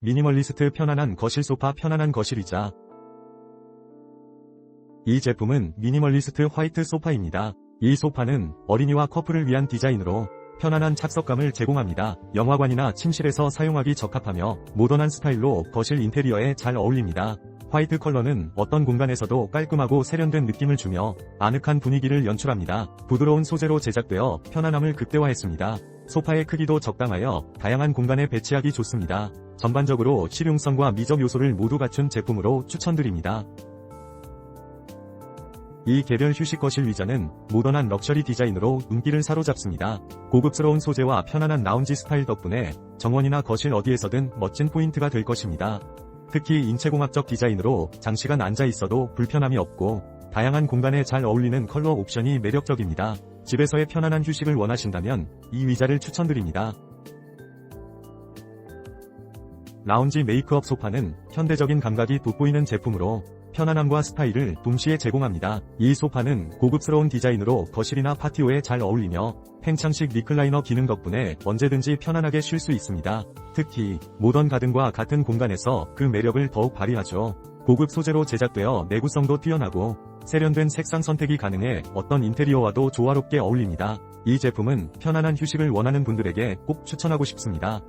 미니멀리스트 편안한 거실 소파 편안한 거실이자 이 제품은 미니멀리스트 화이트 소파입니다. 이 소파는 어린이와 커플을 위한 디자인으로 편안한 착석감을 제공합니다. 영화관이나 침실에서 사용하기 적합하며 모던한 스타일로 거실 인테리어에 잘 어울립니다. 화이트 컬러는 어떤 공간에서도 깔끔하고 세련된 느낌을 주며 아늑한 분위기를 연출합니다. 부드러운 소재로 제작되어 편안함을 극대화했습니다. 소파의 크기도 적당하여 다양한 공간에 배치하기 좋습니다. 전반적으로 실용성과 미적 요소를 모두 갖춘 제품으로 추천드립니다. 이 개별 휴식 거실 의자는 모던한 럭셔리 디자인으로 눈길을 사로잡습니다. 고급스러운 소재와 편안한 라운지 스타일 덕분에 정원이나 거실 어디에서든 멋진 포인트가 될 것입니다. 특히 인체공학적 디자인으로 장시간 앉아 있어도 불편함이 없고 다양한 공간에 잘 어울리는 컬러 옵션이 매력적입니다. 집에서의 편안한 휴식을 원하신다면 이 의자를 추천드립니다. 라운지 메이크업 소파는 현대적인 감각이 돋보이는 제품으로 편안함과 스타일을 동시에 제공합니다. 이 소파는 고급스러운 디자인으로 거실이나 파티오에 잘 어울리며 팽창식 리클라이너 기능 덕분에 언제든지 편안하게 쉴 수 있습니다. 특히 모던 가든과 같은 공간에서 그 매력을 더욱 발휘하죠. 고급 소재로 제작되어 내구성도 뛰어나고 세련된 색상 선택이 가능해 어떤 인테리어와도 조화롭게 어울립니다. 이 제품은 편안한 휴식을 원하는 분들에게 꼭 추천하고 싶습니다.